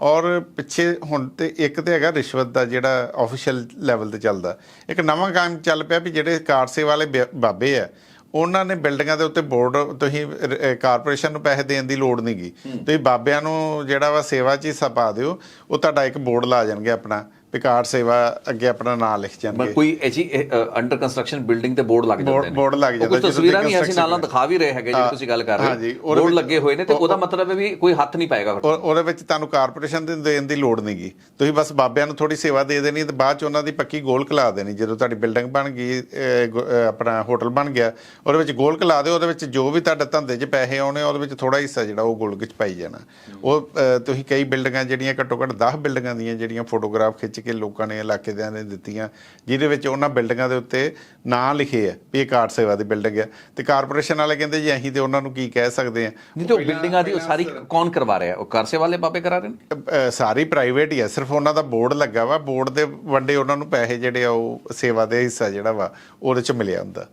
ਔਰ ਪਿੱਛੇ ਹੁਣ ਤੇ ਇੱਕ ਤੇ ਹੈਗਾ ਰਿਸ਼ਵਤ ਦਾ ਜਿਹੜਾ ਆਫੀਸ਼ੀਅਲ ਲੈਵਲ ਤੇ ਚੱਲਦਾ। ਇੱਕ ਨਵਾਂ ਕੰਮ ਚੱਲ ਪਿਆ ਵੀ ਜਿਹੜੇ ਕਾਰਸੇ ਵਾਲੇ ਬਿ- ਬਾਬੇ ਆ ਉਹਨਾਂ ਨੇ ਬਿਲਡਿੰਗਾਂ ਦੇ ਉੱਤੇ ਬੋਰਡ ਤੁਸੀਂ ਕਾਰਪੋਰੇਸ਼ਨ ਨੂੰ ਪੈਸੇ ਦੇਣ ਦੀ ਲੋੜ ਨਹੀਂਗੀ ਤੁਸੀਂ ਬਾਬਿਆਂ ਨੂੰ ਜਿਹੜਾ ਵਾ ਸੇਵਾ 'ਚ ਹਿੱਸਾ ਪਾ ਦਿਓ ਉਹ ਤੁਹਾਡਾ ਇੱਕ ਬੋਰਡ ਲਾ ਜਾਣਗੇ ਆਪਣਾ। ਵੀ ਕਾਰ ਸੇਵਾ ਅੱਗੇ ਆਪਣਾ ਨਾਮ ਲਿਖ ਜਾਣਗੇ। ਕੋਈ ਐਜੀ ਅੰਡਰ ਕੰਸਟਰਕਸ਼ਨ ਬਿਲਡਿੰਗ ਤੇ ਬੋਰਡ ਲੱਗ ਜਾਂਦੇ ਨੇ। ਬੋਰਡ ਲੱਗ ਜਾਂਦਾ ਜਦੋਂ ਤਸਵੀਰਾਂ ਦੀ ਵੀ ਅਸੀਂ ਨਾਲ ਦਿਖਾ ਵੀ ਰਹੇ ਹੈਗੇ ਜਿਹੜੇ ਤੁਸੀਂ ਗੱਲ ਕਰ ਰਹੇ ਹੋ। ਬੋਰਡ ਲੱਗੇ ਹੋਏ ਨੇ ਤੇ ਉਹਦਾ ਮਤਲਬ ਹੈ ਵੀ ਕੋਈ ਹੱਥ ਨਹੀਂ ਪਾਏਗਾ ਉਹਦੇ ਵਿੱਚ ਤੁਹਾਨੂੰ ਕਾਰਪੋਰੇਸ਼ਨ ਦੇ ਦੇਣ ਦੀ ਲੋੜ ਨਹੀਂਗੀ। ਤੁਸੀਂ ਬਸ ਬਾਬਿਆਂ ਨੂੰ ਥੋੜੀ ਸੇਵਾ ਦੇ ਦੇਣੀ ਤੇ ਬਾਅਦ ਚ ਉਹਨਾਂ ਦੀ ਪੱਕੀ ਗੋਲਕ ਲਾ ਦੇਣੀ ਜਦੋਂ ਤੁਹਾਡੀ ਬਿਲਡਿੰਗ ਬਣ ਗਈ ਆਪਣਾ ਹੋਟਲ ਬਣ ਗਿਆ ਉਹਦੇ ਵਿੱਚ ਗੋਲਕ ਲਾ ਦਿਓ ਉਹਦੇ ਵਿੱਚ ਜੋ ਵੀ ਤੁਹਾਡੇ ਧੰਦੇ 'ਚ ਪੈਸੇ ਆਉਣੇ ਉਹਦੇ ਵਿੱਚ ਥੋੜਾ ਹਿੱਸਾ ਜਿਹੜਾ ਉਹ ਗੋਲਕ 'ਚ ਪਾਈ ਜਾਣਾ। ਉਹ ਤੁਸੀਂ ਕਈ ਬਿਲਡਿੰਗਾਂ ਜਿਹੜੀਆਂ ਘੱਟੋ ਘੱਟ 10 ਬਿਲਡਿੰਗਾਂ ਦੀਆਂ ਜਿਹੜੀਆਂ ਫੋਟੋਗ੍ਰਾਫ ਖਿੱਚ ਕੇ ਲੋਕਾਂ ਨੇ ਇਲਾਕੇ ਦਿਆਂ ਨੇ ਦਿੱਤੀਆਂ ਜਿਹਦੇ ਵਿੱਚ ਉਹਨਾਂ ਬਿਲਡਿੰਗਾਂ ਦੇ ਉੱਤੇ ਨਾਂ ਲਿਖੇ ਆ ਵੀ ਇਹ ਕਾਰ ਸੇਵਾ ਦੀ ਬਿਲਡਿੰਗ ਆ। ਤੇ ਕਾਰਪੋਰੇਸ਼ਨ ਵਾਲੇ ਕਹਿੰਦੇ ਜੀ ਅਸੀਂ ਤੇ ਉਹਨਾਂ ਨੂੰ ਕੀ ਕਹਿ ਸਕਦੇ ਆ? ਨਹੀਂ ਤੇ ਉਹ ਬਿਲਡਿੰਗਾਂ ਦੀ ਉਹ ਸਾਰੀ ਕੌਣ ਕਰਵਾ ਰਿਹਾ? ਉਹ ਕਰਸੇ ਵਾਲੇ ਬਾਬੇ ਕਰਾ ਰਹੇ ਨੇ? ਸਾਰੀ ਪ੍ਰਾਈਵੇਟ ਹੀ ਆ ਸਿਰਫ ਉਹਨਾਂ ਦਾ ਬੋਰਡ ਲੱਗਾ ਵਾ ਬੋਰਡ ਦੇ ਵੱਡੇ ਉਹਨਾਂ ਨੂੰ ਪੈਸੇ ਜਿਹੜੇ ਆ ਉਹ ਸੇਵਾ ਦੇ ਹਿੱਸਾ ਜਿਹੜਾ ਵਾ ਉਹਦੇ ਚ ਮਿਲਿਆ ਹੁੰਦਾ।